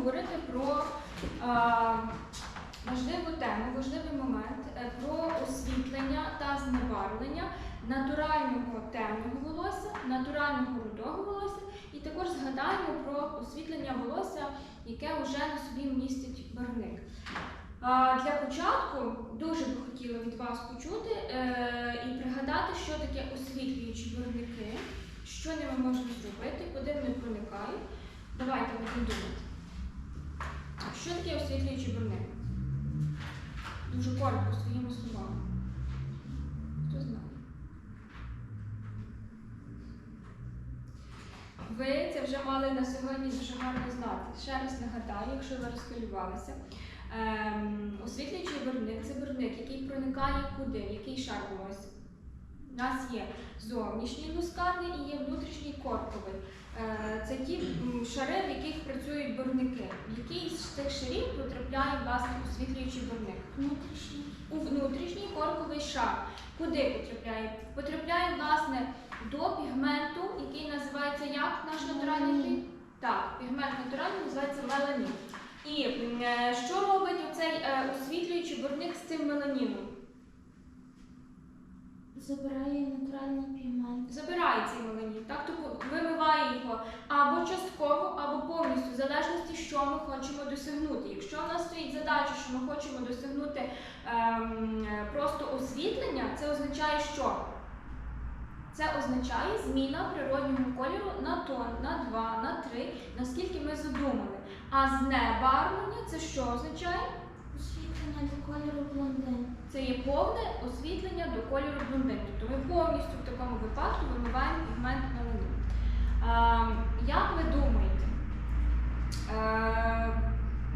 говорити про е, важливу тему, важливий момент е, про освітлення та знебарвлення натурального темного волосся, натурального рудого волосся, і також згадаємо про освітлення волосся, яке вже на собі містить барвник. А, Для початку дуже би хотіла від вас почути е, і пригадати, що таке освітлюючі барвники, що ними можна зробити, куди вони проникають. Давайте думати. Що таке освітлюючий барвник? Дуже коротко своїми словами. Хто знає? Ви це вже мали на сьогодні дуже гарно знати. Ще раз нагадаю, якщо ви розхвилювалися. Ем, освітлюючий барвник це барвник, який проникає куди, який шар волосся. У нас є зовнішній лускарний і є внутрішній корковий. Е, Це ті шари, в яких працюють барвники. В який з цих шарів потрапляє власне освітлюючий барвник? Внутрішній. У внутрішній корковий шар. Куди потрапляє? Потрапляє власне до пігменту, який називається як наш натуральний пігмент? Так, пігмент натуральний називається меланін. І е, що робить оцей е, освітлюючий барвник з цим меланіном? Забирає натуральний пігмент. Забирає цей меланін, так тобто вимиває його або частково, або повністю, в залежності, що ми хочемо досягнути. Якщо в нас стоїть задача, що ми хочемо досягнути ем, просто освітлення, це означає що? Це означає зміна природнього кольору на тон, на 2, на 3, наскільки ми задумали. А знебарвлення це що означає? Освітлення до кольору блондин. Це є повне освітлення до кольору блондин. Тобто ми повністю в такому випадку вимиваємо пігмент меланін. Е, як ви думаєте,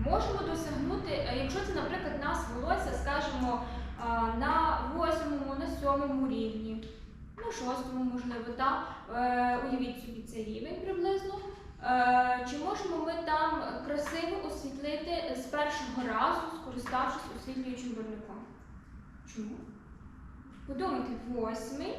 можемо досягнути, якщо це, наприклад, нас волосся, скажімо, на восьмому, на сьомому рівні, на шостому, можливо, так, е, уявіть собі цей рівень приблизно. Е, Чи можемо ми там красиво освітлити з першого разу, скориставшись освітлюючим барвником? Чому? Подумайте, восьмий,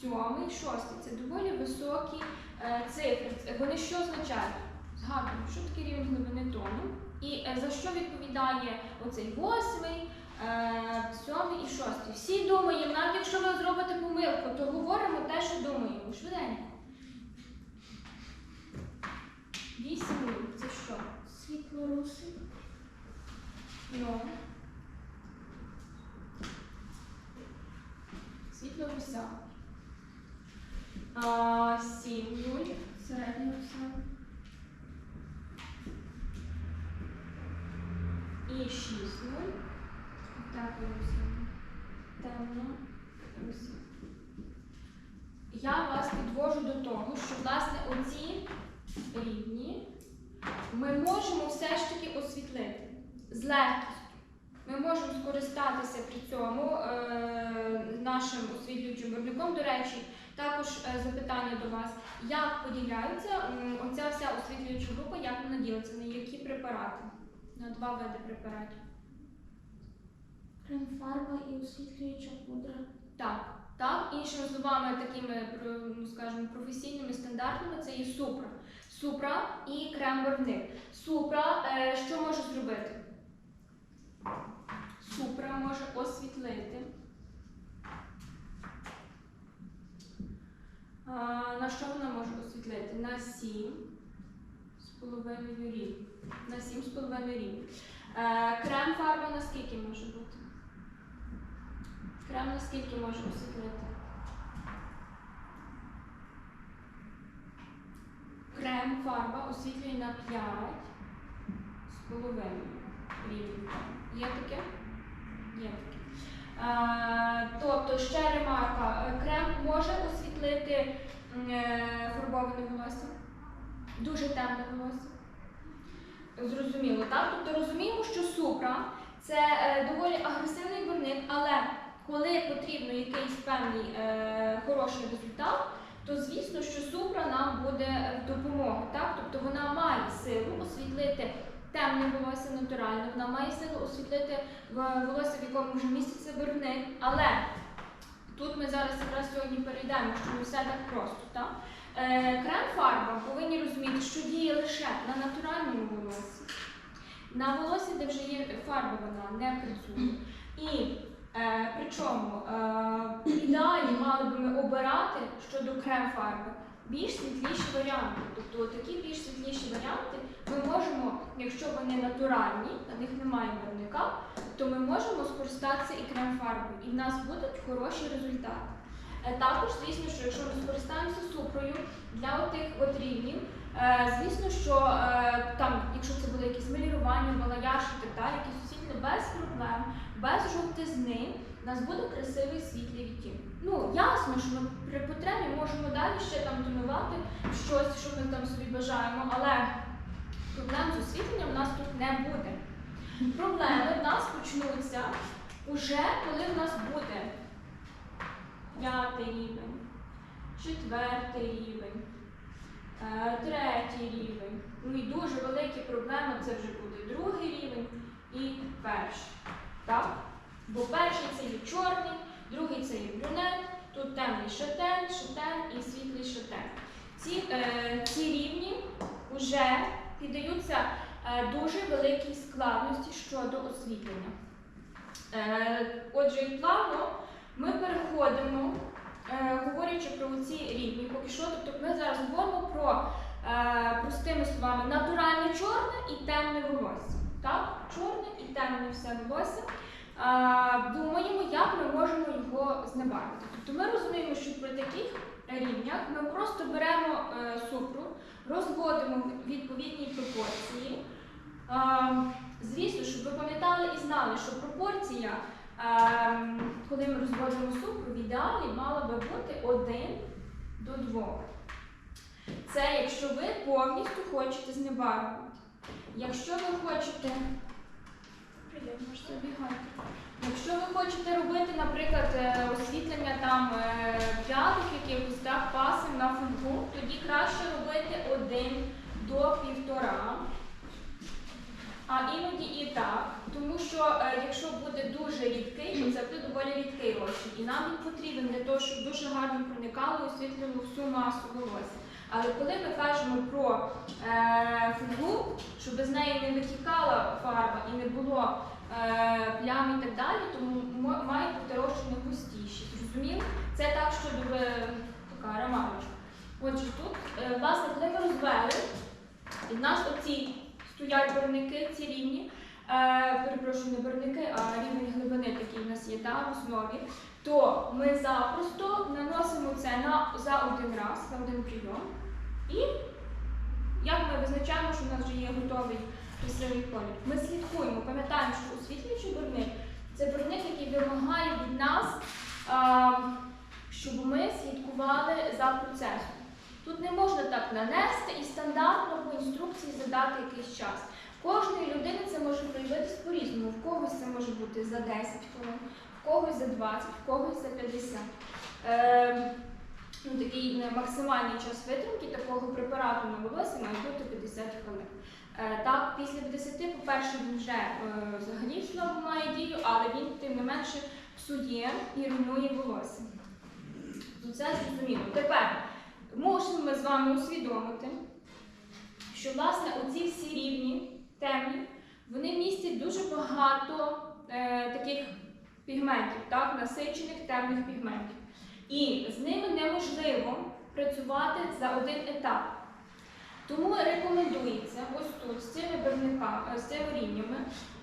сьомий, шостий це доволі високі е, цифри. Вони що означають? Згадуємо, що таке рівень глибини тону, і е, за що відповідає оцей восьмий, сьомий і шостий. Всі думаємо, навіть якщо ви зробите помилку, то говоримо те, що думаємо. Швиденько. Вісім нуль. Це що? Світло-русий. Ну. Світло руся. А, сім нуль. Середня руса. І шість нуль. Так, руся. Темно. Руся. Я вас підвожу до того, що власне оці рівні ми можемо все ж таки освітлити з легкістю. Ми можемо скористатися при цьому е, нашим освітлюючим виробником. До речі, також е, запитання до вас: як поділяється м, оця вся освітлююча група, як вона ділиться, на які препарати? На два види препаратів. Крем-фарба і освітлююча пудра. Так, так, іншими словами, такими ну, скажімо, професійними стандартними це є супра. Супра і крем-барвник. Супра е, що може зробити? Супра може освітлити. А, на що вона може освітлити? На 7 з половиною рівень. На 7 з половиною рівень. Е, крем фарба на скільки може бути? Крем на скільки може освітлити? Крем фарба освітлює на 5 з половиною рівень. Є таке? Є таке. Е, тобто, ще ремарка, крем може освітлити е, фарбоване волосся, дуже темне волосся. Зрозуміло, так? Тобто розуміємо, що супра це е, доволі агресивний барвник, але коли потрібно якийсь певний е, хороший результат, то звісно, що супра нам буде в допомогу. Так? Тобто вона має силу освітлити темне волосся натуральне, вона має силу освітлити волосся, в якому вже міститься барвник, але тут ми зараз якраз сьогодні перейдемо, що не все так просто. Так? Е, крем крем-фарба повинні розуміти, що діє лише на натуральному волосі. На волосі, де вже є фарба, вона не працює. І е, причому е, ідеалі мали би ми обирати щодо крем-фарби більш світліші варіанти. Тобто такі більш світліші варіанти ми можемо, якщо вони натуральні, на них немає барвника, то ми можемо скористатися і крем-фарбою, і в нас будуть хороші результати. Е, Також, звісно, що якщо ми скористаємося супрою для отих от рівнів, е, звісно, що е, там, якщо це буде якісь малірування, балаяж і так далі, якісь освітлення без проблем, без жовтизни, у нас буде красивий світлий відтінок. Ну, ясно, що ми при потребі можемо далі ще там тонувати щось, що ми там собі бажаємо, але проблем з освітленням у нас тут не буде. Проблеми в нас почнуться уже коли в нас буде п'ятий рівень, четвертий рівень, е, третій рівень. Ну і дуже великі проблеми це вже буде другий рівень і перший. Так? Бо перший це є чорний, другий це є брюнет, тут темний шатен, шатен і світлий шатен. Ці, е, ці рівні вже піддаються е, дуже великій складності щодо освітлення. Е, отже, і плавно ми переходимо, е, говорячи про ці рівні, поки що, тобто ми зараз говоримо про е, простими словами натуральне чорне і темне волосся. Так? Чорне і темне все волосся. Думаємо, як ми можемо його знебарвити. Тобто ми розуміємо, що при таких рівнях ми просто беремо е, супру, розводимо в відповідній пропорції. Звісно, щоб ви пам'ятали і знали, що пропорція, е, коли ми розводимо супру, в ідеалі мала би бути 1 до 2. Це якщо ви повністю хочете знебарвити. Якщо ви хочете. Якщо ви хочете робити, наприклад, е, освітлення там е, п'ятих якихось так, пасів на фольгу, тоді краще робити один до півтора. А іноді і так, тому що е, якщо буде дуже рідкий, то це буде доволі рідкий розчин. І нам він потрібен для того, щоб дуже гарно проникало і освітлювало всю масу волосся. Але коли ми кажемо про е, фольгу, щоб з неї не витікала фарба і не було е, плям і так далі, тому м- має бути розчини густіші. Зрозуміло? Це так, щоб е, така ремарочка. Отже, тут, е, власне, коли ми розвели, і в нас оці стоять барвники, ці рівні, е, перепрошую, не барвники, а рівень глибини, такий в нас є да, в основі, то ми запросто наносимо це на, за один раз, на один прийом. І як ми визначаємо, що в нас вже є готовий красивий колір? Ми слідкуємо, пам'ятаємо, що освітлюючий барвник це барвник, який вимагає від нас, а, щоб ми слідкували за процесом. Тут не можна так нанести і стандартно по інструкції задати якийсь час. Кожної людини це може проявитися по-різному. В когось це може бути за 10 хвилин, когось за 20, в когось за 50. Е, ну, такий максимальний час витримки такого препарату на волосся має бути 50 хвилин. Е, так, після 50, по-перше, він вже е, взагалі знову має дію, але він тим не менше псує і руйнує волосся. То це зрозуміло. Тепер можемо ми з вами усвідомити, що власне оці всі рівні темні, вони містять дуже багато е, таких пігментів, так, насичених темних пігментів. І з ними неможливо працювати за один етап. Тому рекомендується ось тут з цими барвниками, з цими рівнями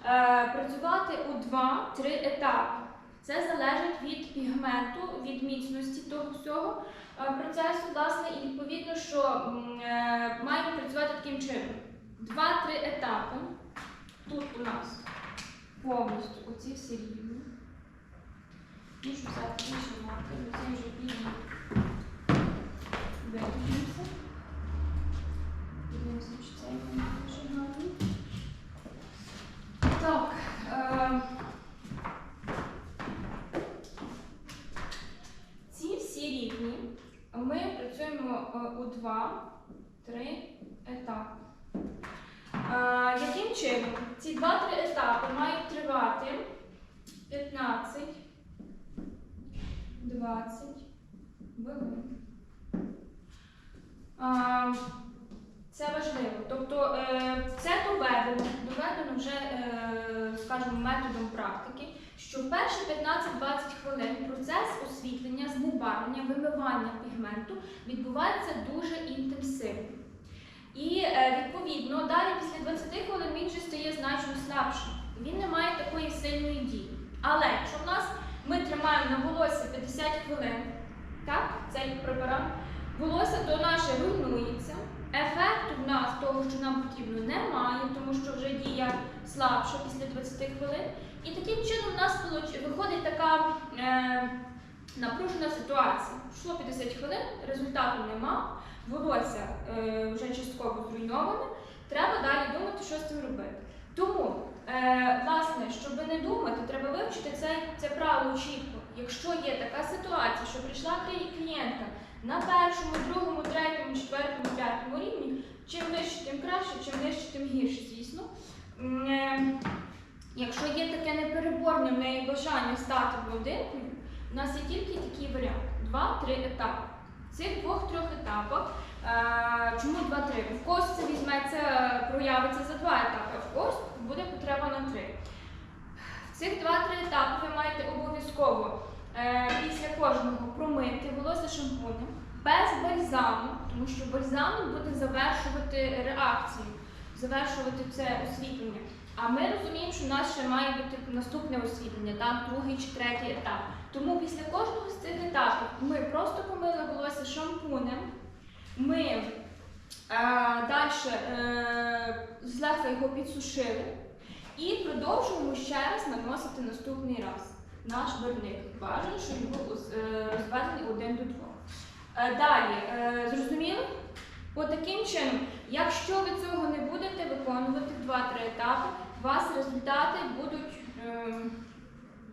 е, працювати у 2-3 етапи. Це залежить від пігменту, від міцності того всього е, процесу, власне, і відповідно, що е, маємо працювати таким чином. Два-три етапи. Тут у нас повністю оці всі рівні. Це вже білий. Виключимося. Подивимося, чи цей він дуже гарний. Так. Е, ці всі рівні ми працюємо е, у два-три етапи. Е, яким чином? Ці два-три етапи мають тривати 15, 20 хвилин. Е, Це важливо. Тобто е, це доведено, доведено вже, е, скажімо, методом практики, що в перші 15-20 хвилин процес освітлення, знебарвлення, вимивання пігменту відбувається дуже інтенсивно. І е, відповідно далі після 20 хвилин він вже стає значно слабшим. Він не має такої сильної дії. Але якщо в нас ми тримаємо на волосся 50 хвилин, так, цей препарат, волосся то наше руйнується. Ефекту в нас того, що нам потрібно, немає, тому що вже дія слабша після 20 хвилин. І таким чином у нас виходить така е, напружена ситуація. Йшло 50 хвилин, результату нема, волосся е, вже частково зруйноване. Треба далі думати, що з цим робити. Тому, е, власне, щоб не думати, треба вивчити це, це правило чітко. Якщо є така ситуація, що прийшла клієнтка на першому, другому, третьому, четвертому, п'ятому рівні, чим вище, тим краще, чим нижче, тим гірше, звісно. Е, Якщо є таке непереборне в неї бажання стати блондинкою, у нас є тільки такий варіант: два-три етапи. В цих двох-трьох етапах, чому два-три? В когось це візьметься, проявиться за два етапи, в когось буде потреба на три. В цих два-три етапи ви маєте обов'язково е, після кожного промити волосся шампунем без бальзаму, тому що бальзам буде завершувати реакцію, завершувати це освітлення. А ми розуміємо, що у нас ще має бути наступне освітлення, там другий чи третій етап. Тому після кожного з цих етапів ми просто помили волосся шампунем, ми е, далі е, злегка його підсушили і продовжуємо ще раз наносити наступний раз наш барвник. Бажано, щоб він був е, один до двох. Е, далі, е, зрозуміли? От таким чином, якщо ви цього не будете виконувати в 2-3 етапи, у вас результати будуть е,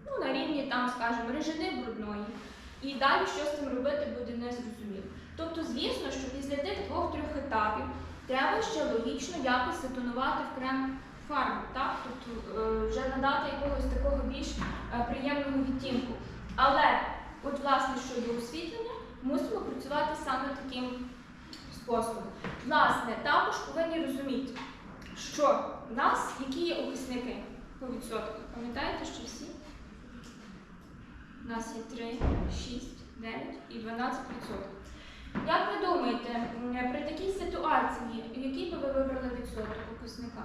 ну, на рівні, там, скажімо, режини брудної. І далі що з цим робити буде незрозуміло. Тобто, звісно, що після тих двох-трьох етапів треба ще логічно якось затонувати в крем фарбу? Тобто е, вже надати якогось такого більш е, приємного відтінку. Але, от, власне, щодо освітлення, мусимо працювати саме таким способом. Власне, також повинні розуміти, що в нас які є окисники по відсотку. Пам'ятаєте, що всі? У нас є 3, 6, 9 і 12 відсотків. Як ви думаєте, при такій ситуації, який би ви вибрали відсоток окисника?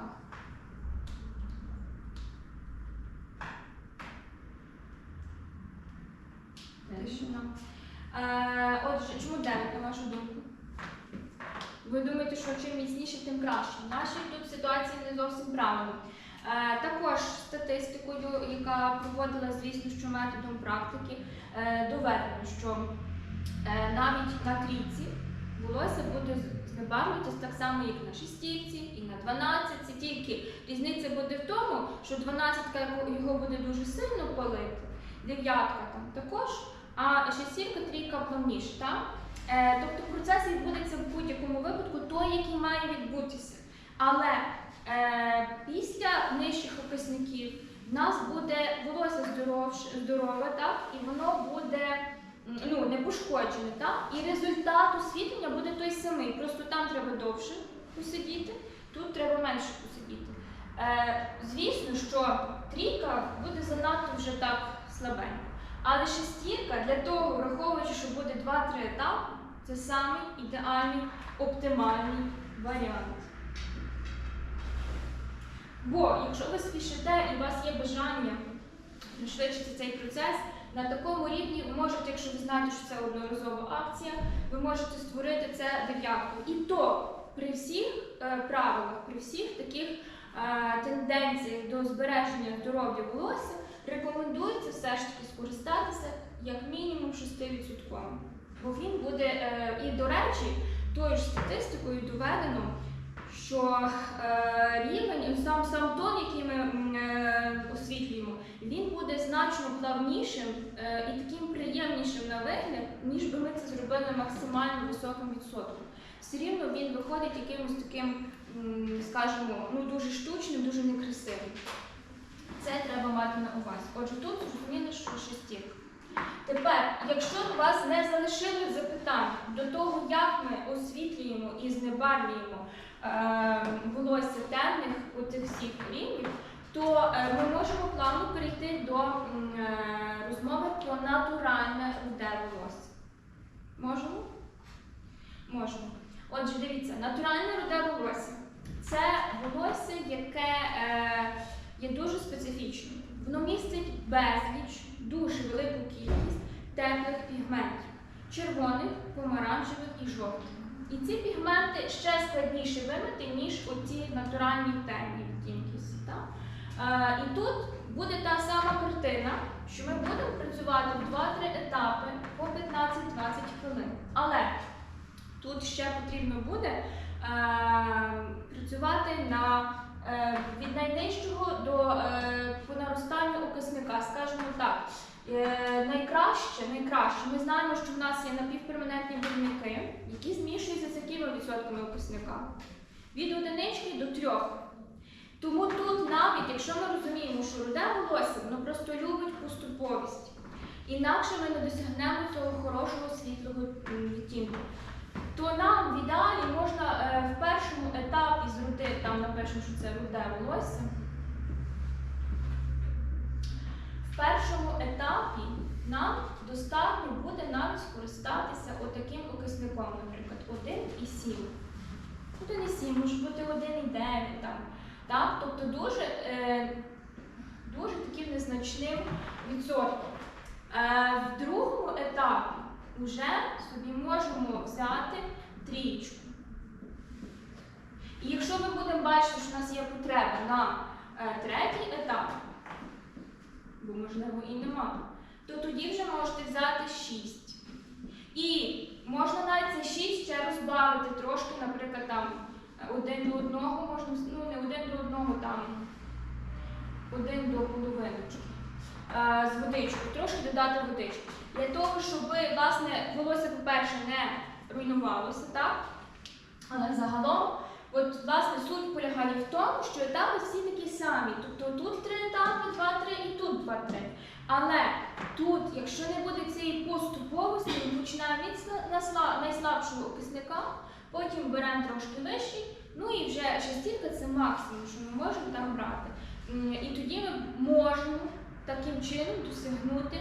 Тишина. Е, Отже, чому 9, на вашу думку? Ви думаєте, що чим міцніше, тим краще. В нашій тут ситуації не зовсім правильно. Е, також статистикою, яка проводила, звісно, що методом практики, е, доведено, що навіть на трійці волосся буде знебарвитись так само, як на шестірці і на дванадцятці. Тільки різниця буде в тому, що дванадцятка його- буде дуже сильно палити, дев'ятка там також, а шестірка трійка плавніше. Так? Е, тобто процес відбудеться в будь-якому випадку той, який має відбутися. Але е, після нижчих описників в нас буде волосся здорове, так? і воно буде ну, не пошкоджене. Так? І результат освітлення буде той самий. Просто там треба довше посидіти, тут треба менше посидіти. Е, звісно, що трійка буде занадто вже так слабенько. Але шестірка для того, враховуючи, що буде 2-3 етапи, це самий ідеальний, оптимальний варіант. Бо якщо ви спішите і у вас є бажання пришвидшити цей процес, на такому рівні ви можете, якщо ви знаєте, що це одноразова акція, ви можете створити це дев'ятку. І то при всіх е, правилах, при всіх таких е, тенденціях до збереження здоров'я волосся, рекомендується все ж таки скористатися як мінімум 6%. Бо він буде, е, і до речі, тою ж статистикою доведено, що е, рівень, сам, сам тон, який ми е, освітлюємо, він буде значно плавнішим е, і таким приємнішим на вигляд, ніж би ми це зробили максимально високим відсотком. Все рівно він виходить якимось таким, скажімо, ну дуже штучним, дуже некрасивим. Це треба мати на увазі. Отже, тут зрозуміло, що шестірка. Тепер, якщо у вас не залишили запитань до того, як ми освітлюємо і знебарвлюємо е, волосся темних оцих всіх рівнів, то е, ми можемо плавно перейти до е, розмови про натуральне руде волосся. Можемо? Можемо. Отже, дивіться, натуральне руде волосся це волосся, яке е, є дуже специфічним. Воно містить безліч, дуже велику кількість теплих пігментів червоних, помаранчевих і жовтих. І ці пігменти ще складніше вимити, ніж оці натуральні темні відтінки. Так? Е, і тут буде та сама картина, що ми будемо працювати в 2-3 етапи по 15-20 хвилин. Але тут ще потрібно буде е, працювати на, е, від найнижчого до е, по наростанню окисника, скажімо так. Е, найкраще, найкраще, ми знаємо, що в нас є напівперманентні барвники, які змішуються з якими відсотками окисника? Від одинички до трьох. Тому тут навіть, якщо ми розуміємо, що руде волосся, воно просто любить поступовість. Інакше ми не досягнемо цього хорошого світлого відтінку. То нам в ідеалі можна е, в першому етапі з руди, там напишемо, що це руде волосся. В першому етапі нам достатньо буде навіть скористатися отаким окисником, наприклад, 1,7. 1,7, може бути 1,9 там. Так? Тобто дуже, е, дуже таким незначним відсотком. Е, в другому етапі вже собі можемо взяти трієчку. І якщо ми будемо бачити, що в нас є потреба на е, третій етап, бо можливо і нема, то тоді вже можете взяти 6. І можна навіть це 6 ще розбавити трошки, наприклад, там е, один до одного, можна, ну не один до одного, там один до половиночки. Е, З водичкою, трошки додати водички. Для того, щоб власне волосся, по-перше, не руйнувалося, так? Але загалом, от власне суть полягає в тому, що етапи всі такі самі. Тобто тут три етапи, два-три і тут два-три. Але тут, якщо не буде цієї поступовості, ми починаємо від найслабшого окисника, потім беремо трошки вищий, ну і вже шестірка це максимум, що ми можемо там брати. І тоді ми можемо таким чином досягнути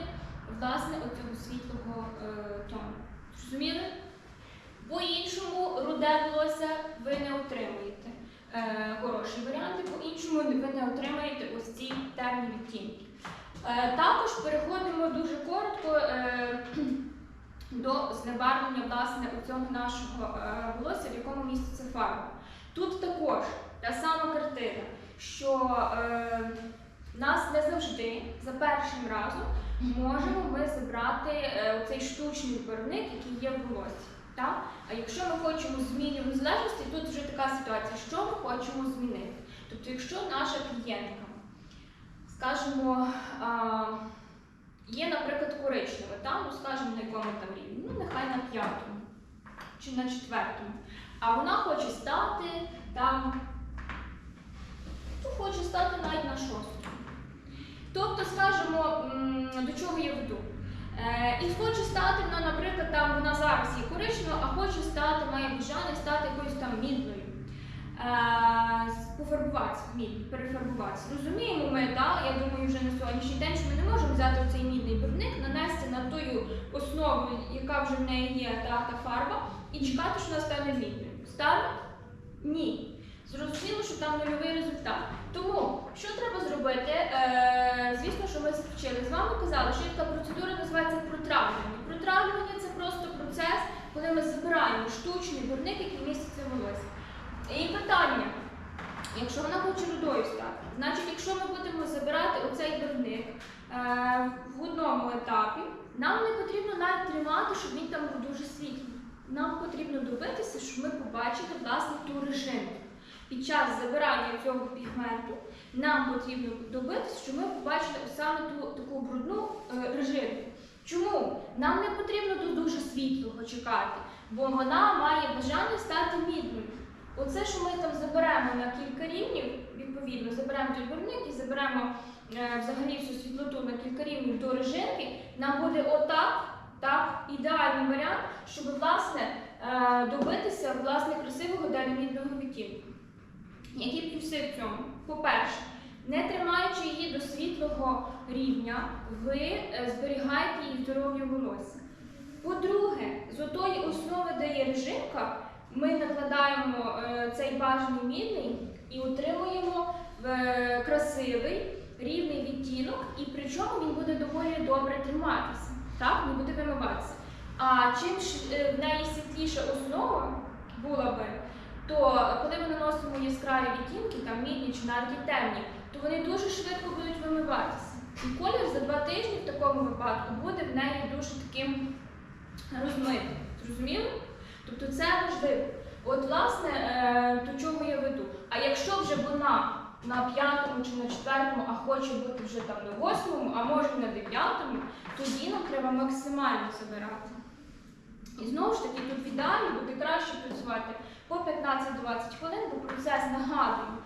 власне оцього світлого е, тону. Зрозуміли? По-іншому руде волосся ви не отримуєте. Е, хороші варіанти, по-іншому ви не отримаєте ось ці темні відтінки. Е, також переходимо дуже коротко е, до знебарвлення власне цього нашого е, волосся, в якому міститься фарба. Тут також та сама картина, що е, нас не завжди за першим разом можемо ми забрати е, оцей штучний барвник, який є в волосі. Так? А якщо ми хочемо змінювати в залежності, тут вже така ситуація, що ми хочемо змінити. Тобто, якщо наша клієнтка, скажімо, є, наприклад, коричнева, ну, скажімо, на якому там рівні, ну нехай на п'ятому чи на четвертому. А вона хоче стати там, ну, хоче стати навіть на шостому. Тобто, скажімо, до чого я веду? Е, і хоче стати, ну, наприклад, там вона зараз є коричнева, а хоче стати, має бажання стати якоюсь там мідною. Е, пофарбуватися, мідь, перефарбуватися. Розуміємо ми, так, я думаю, вже на сьогоднішній день, що ми не можемо взяти цей мідний барвник, нанести на ту основу, яка вже в неї є та, та фарба, і чекати, що вона стане мідною. Стане? Ні. Зрозуміло, що там нульовий результат. Тому що треба зробити? Е, звісно, що ми вчили з вами казали, що є така процедура протравлювання. Протравлювання це просто процес, коли ми забираємо штучний барвник, який міститься в волосі. І питання: якщо вона хоче рудою стати, значить, якщо ми будемо забирати оцей барвник е, в одному етапі, нам не потрібно навіть тримати, щоб він там був дуже світлий. Нам потрібно добитися, щоб ми побачили власне ту режиму. Під час забирання цього пігменту нам потрібно добитися, щоб ми побачили саме ту таку брудну е, режиму. Чому? Нам не потрібно до дуже світлого чекати, бо вона має бажання стати мідною. Оце, що ми там заберемо на кілька рівнів, відповідно, заберемо той барвник і заберемо е, взагалі всю світлоту на кілька рівнів до режимки, нам буде отак, так, ідеальний варіант, щоб власне е, добитися власне красивого дальномірного відтінку. Які плюси в цьому? По-перше, не тримаючи її до світлого рівня, ви е, зберігаєте її здоров'я волосся. По-друге, з отої основи, де є режимка, ми накладаємо е, цей бажаний мідний і отримуємо е, красивий рівний відтінок, і причому він буде доволі добре триматися, так? не буде вимиватися. А чим в неї світліша основа була би, то коли ми наносимо яскраві відтінки, там мідні чи навіть темні, то вони дуже швидко будуть вимиватися. І колір за два тижні в такому випадку буде в неї дуже таким розмитим. Зрозуміли? Тобто це важливо. От, власне, е, до чого я веду. А якщо вже вона на п'ятому чи на четвертому, а хоче бути вже там на восьмому, а може на дев'ятому, тоді нам треба максимально забирати. І знову ж таки, тут в ідеалі буде краще працювати по 15-20 хвилин, бо процес нагадую е,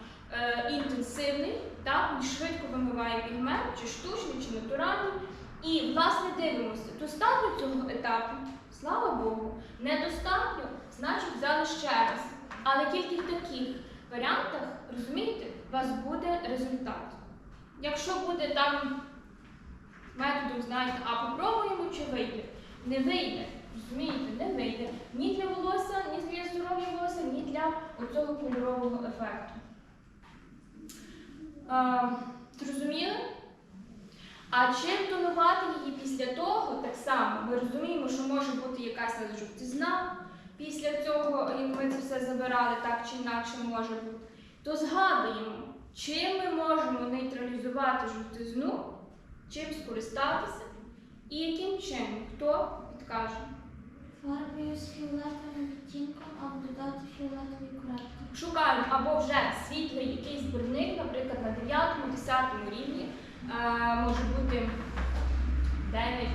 інтенсивний, так, швидко вимиває пігмент, чи штучний, чи натуральний. І, власне, дивимося, достатньо цього етапу, слава Богу, недостатньо, значить взяли ще раз. Але тільки в таких варіантах, розумієте, у вас буде результат. Якщо буде там методом, знаєте, а попробуємо чи вийде, не вийде. Розумієте, не вийде ні для волосся, ні для здоров'я волосся, ні для оцього кольорового ефекту. Зрозуміли? А чим тонувати її після того, так само ми розуміємо, що може бути якась жовтизна після цього, як ми це все забирали, так чи інакше може бути. То згадуємо, чим ми можемо нейтралізувати жовтизну, чим скористатися і яким чином. Хто підкаже? Фарбою з фіолетовим відтінком або додати фіолетовий коректор. Шукаємо або вже світлий якийсь барвник, наприклад, на 9-10 рівні. Е, може бути 9,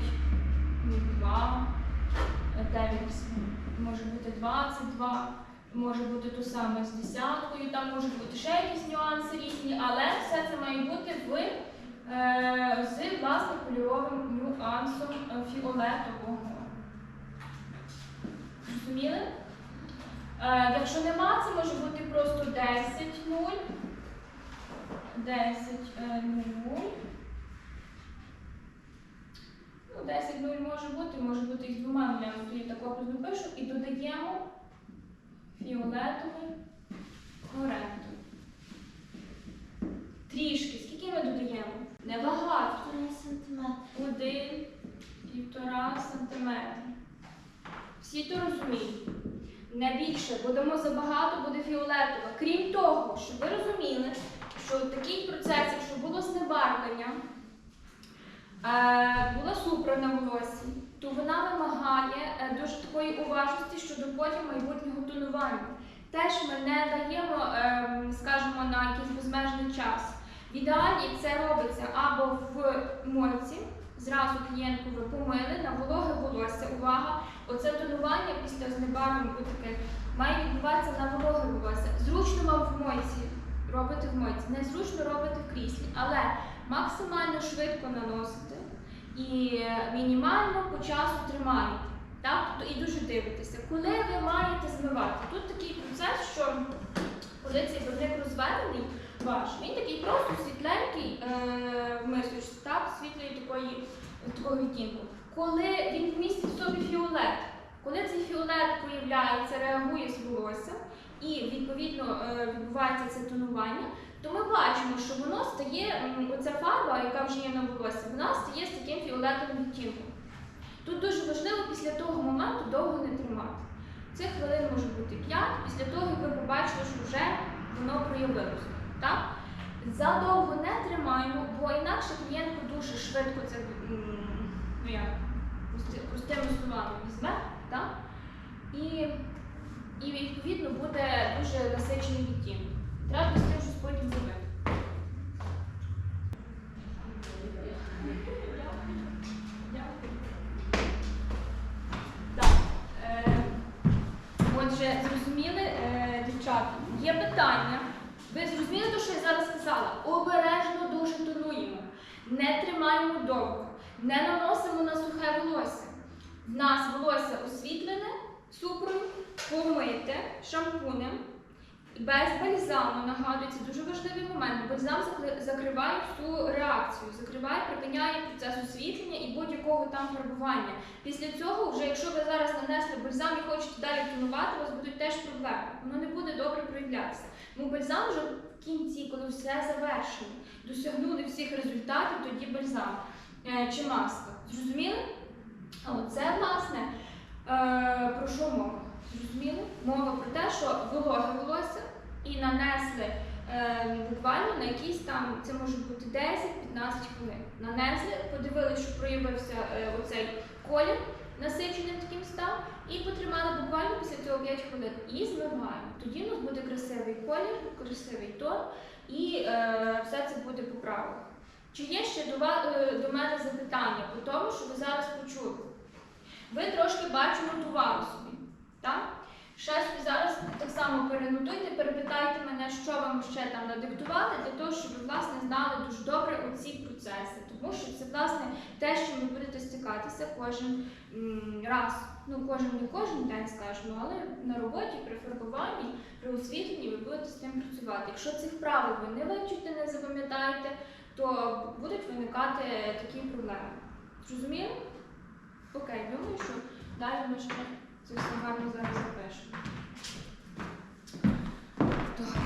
2, 9, може бути 22, може бути то саме з десяткою, там можуть бути ще якісь нюанси різні, але все це має бути в, е, з власне кольоровим нюансом фіолетового. Розуміли? Е, якщо нема, це може бути просто 10 0. 10 е, 0. Ну, 10 0 може бути, може бути і з двома нулями, то я так пишу. І додаємо фіолетовий коректор. Трішки. Скільки ми додаємо? Небагато. 1 см. Один, півтора сантиметра. Всі то розуміють. Не більше, бо дамо забагато, буде фіолетова. Крім того, щоб ви розуміли, що в такий процес, якщо було знебарвлення, е, була супра на волосі, то вона вимагає е, дуже такої уважності щодо потім майбутнього тонування. Теж ми не даємо, е, скажімо, на якийсь безмежний час. В ідеалі це робиться або в мойці, зразу клієнтку ви помили на вологе волосся. Увага! Оце тонування після знебарвлень таке має відбуватися на вологе волосся. Зручно вам в мойці робити в мойці, незручно робити в кріслі, але максимально швидко наносити і мінімально по часу тримаєте. Так? Тобто і дуже дивитеся, коли ви маєте змивати. Тут такий процес, що коли цей барвник розведений ваш, він такий просто світленький е, в мисочці, так, світлої такої, такого відтінку. Коли він вмістить в собі фіолет, коли цей фіолет появляється, реагує з волоссям і відповідно е, відбувається це тонування, то ми бачимо, що воно стає, оця фарба, яка вже є на волоссі, вона стає з таким фіолетовим відтінком. Тут дуже важливо після того моменту довго не тримати. Цих хвилин може бути 5, після того, як ви побачили, що вже воно проявилося. Так? Задовго не тримаємо, бо інакше клієнтку дуже швидко це ну як, простими словами візьме, так? І, і відповідно буде дуже насичений відтінок. Треба з тим щось потім зробити. Так. Е, Отже, зрозуміли, е, дівчата, є питання. Ви зрозуміли те, що я зараз сказала? Обережно дуже тонуємо, не тримаємо довго, не наносимо на сухе волосся. В нас волосся освітлене, цукром помити шампунем. Без бальзаму нагадую, це дуже важливий момент. Бальзам закриває всю реакцію, закриває, припиняє процес освітлення і будь-якого там фарбування. Після цього, вже якщо ви зараз нанесли бальзам і хочете далі тонувати, у вас будуть теж проблеми. Воно не буде добре проявлятися. Тому бальзам вже в кінці, коли все завершено, досягнули всіх результатів, тоді бальзам чи маска. Зрозуміли? Це власне е, про що мова? Зрозуміли? Мова про те, що вологе волосся і нанесли е, буквально на якісь там, це може бути 10-15 хвилин. Нанесли, подивилися, що проявився е, оцей колір, насиченим таким став, і потримали буквально після цього 5 хвилин. І змиваємо. Тоді у нас буде красивий колір, красивий тон, і е, все це буде по правилах. Чи є ще до, е, до мене запитання по тому, що ви зараз почули? Ви трошки бачу нотували собі. Так? Ще собі зараз так само перенотуйте, перепитайте мене, що вам ще там надиктувати, для того, щоб ви власне знали дуже добре оці процеси. Тому що це власне те, що ви будете стикатися кожен раз. Ну, кожен не кожен день, скажімо, але на роботі, при фарбуванні, при освітленні ви будете з тим працювати. Якщо цих правил ви не вивчите, не запам'ятаєте, то будуть виникати такі проблеми. Зрозуміло? Окей, думаю, що далі ми ще це все гарно зараз запишемо. Добре.